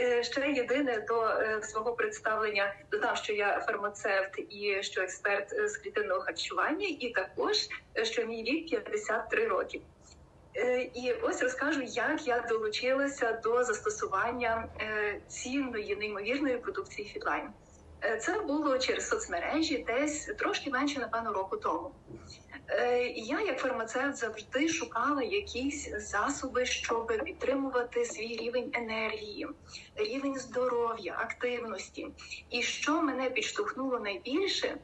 е, ще єдине до е, свого представлення додав, що я фармацевт і що експерт з клітинного харчування, і також е, що мій вік 53 роки. І ось розкажу, як я долучилася до застосування цінної неймовірної продукції Фідлайн. Е, Це було через соцмережі, десь трошки менше, напевно, року тому. Е, Я, як фармацевт, завжди шукала якісь засоби, щоб підтримувати свій рівень енергії, рівень здоров'я, активності. І що мене підштовхнуло найбільше,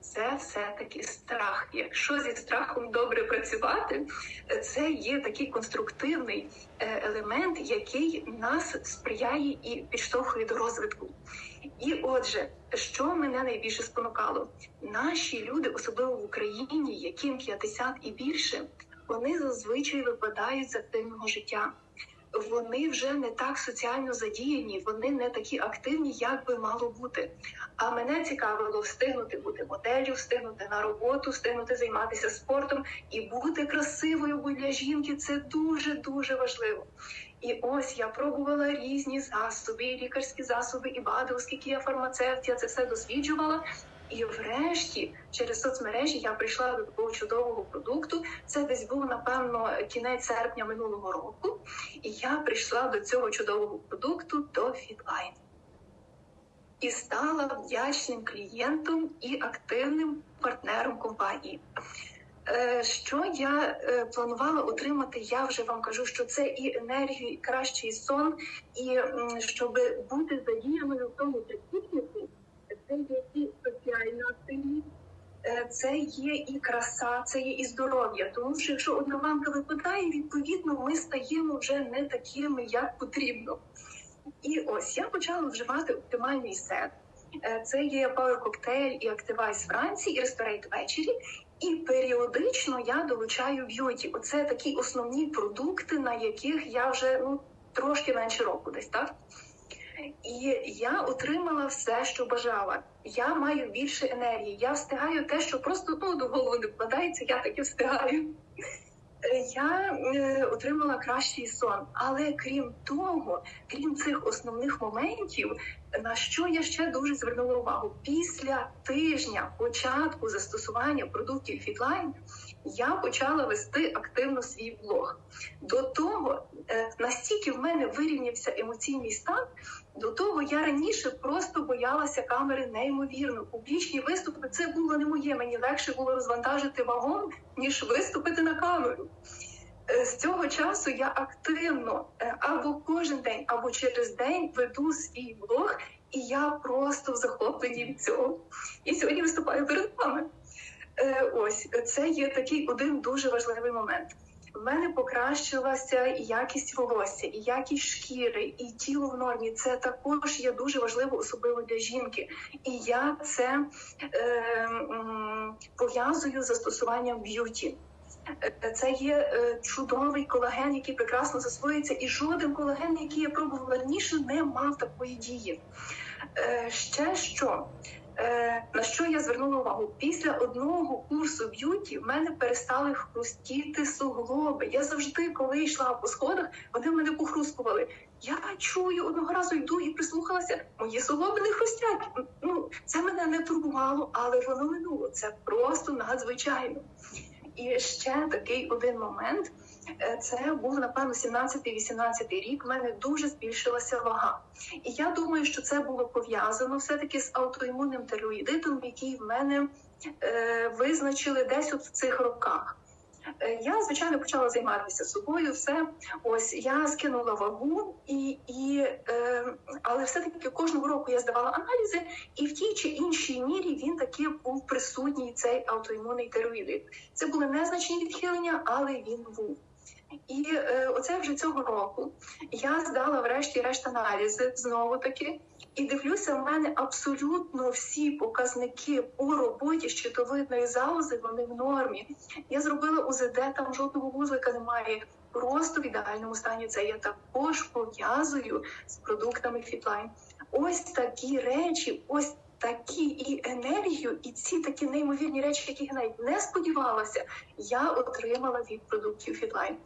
це все-таки страх. Якщо зі страхом добре працювати, це є такий конструктивний е, елемент, який нас сприяє і підштовхує до розвитку. І отже, що мене найбільше спонукало? Наші люди, особливо в Україні, яким 50 і більше, вони зазвичай випадають з активного життя. Вони вже не так соціально задіяні, вони не такі активні, як би мало бути. А мене цікавило встигнути бути моделлю, встигнути на роботу, встигнути займатися спортом і бути красивою, бо для жінки це дуже дуже важливо. І ось я пробувала різні засоби, і лікарські засоби, і БАДи, оскільки я фармацевт, я це все досліджувала. І врешті через соцмережі я прийшла до такого чудового продукту. Це десь був напевно кінець серпня минулого року. І я прийшла до цього чудового продукту до Фітлайн і стала вдячним клієнтом і активним партнером компанії. Е, Що я е, планувала отримати? Я вже вам кажу, що це і енергію, і кращий сон, і щоб бути задіяною в тому трикутнику, це є і соціальна активність, е, це є і краса, це є і здоров'я. Тому що якщо одна лампа випадає, відповідно ми стаємо вже не такими, як потрібно. І ось я почала вживати оптимальний сет. Е, Це є Power Cocktail і Activize Франції, і Restorate ввечері. І періодично я долучаю б'юті. Оце такі основні продукти, на яких я вже ну трошки менше року, десь так. І я отримала все, що бажала. Я маю більше енергії. Я встигаю те, що просто ну, до голови не вкладається, я таки встигаю. Я е, отримала кращий сон, але крім того, крім цих основних моментів, на що я ще дуже звернула увагу, після тижня початку застосування продуктів Фітлайн я почала вести активно свій блог. До того е, настільки в мене вирівнявся емоційний стан. До того я раніше просто боялася камери неймовірно. Публічні виступи це було не моє. Мені легше було розвантажити вагон, ніж виступити на камеру. Е, З цього часу я активно е, або кожен день, або через день веду свій блог, і я просто в захопленні від цього. І сьогодні виступаю перед вами. Е, Ось це є такий один дуже важливий момент. В мене покращилася і якість волосся, і якість шкіри, і тіло в нормі. Це також є дуже важливо, особливо для жінки. І я це е, пов'язую з застосуванням б'юті. Е, Це є е, чудовий колаген, який прекрасно засвоюється, і жоден колаген, який я пробувала раніше, не мав такої дії. Е, Ще що? На що я звернула увагу? Після одного курсу б'юті в мене перестали хрустіти суглоби. Я завжди, коли йшла по сходах, вони в мене похрускували. Я чую одного разу йду і прислухалася. Мої суглоби не хрустять. Ну це мене не турбувало, але воно минуло. Це просто надзвичайно. І ще такий один момент. Е, Це був напевно 17-18 рік. в мене дуже збільшилася вага, і я думаю, що це було пов'язано все таки з аутоімунним тероїдитом, який в мене е, визначили десь от в цих роках. Е, Я звичайно почала займатися собою. Все ось я скинула вагу, і, і е, але все таки кожного року я здавала аналізи, і в тій чи іншій мірі він таки був присутній цей аутоімунний тероїдит. Це були незначні відхилення, але він був. І е, оце вже цього року я здала врешті-решт аналізи знову таки, і дивлюся, в мене абсолютно всі показники по роботі щитовидної залози вони в нормі. Я зробила УЗД, там жодного вузлика немає. Просто в ідеальному стані це я також пов'язую з продуктами Фітлайн. Ось такі речі, ось такі і енергію, і ці такі неймовірні речі, яких я навіть не сподівалася, я отримала від продуктів Фітлайн.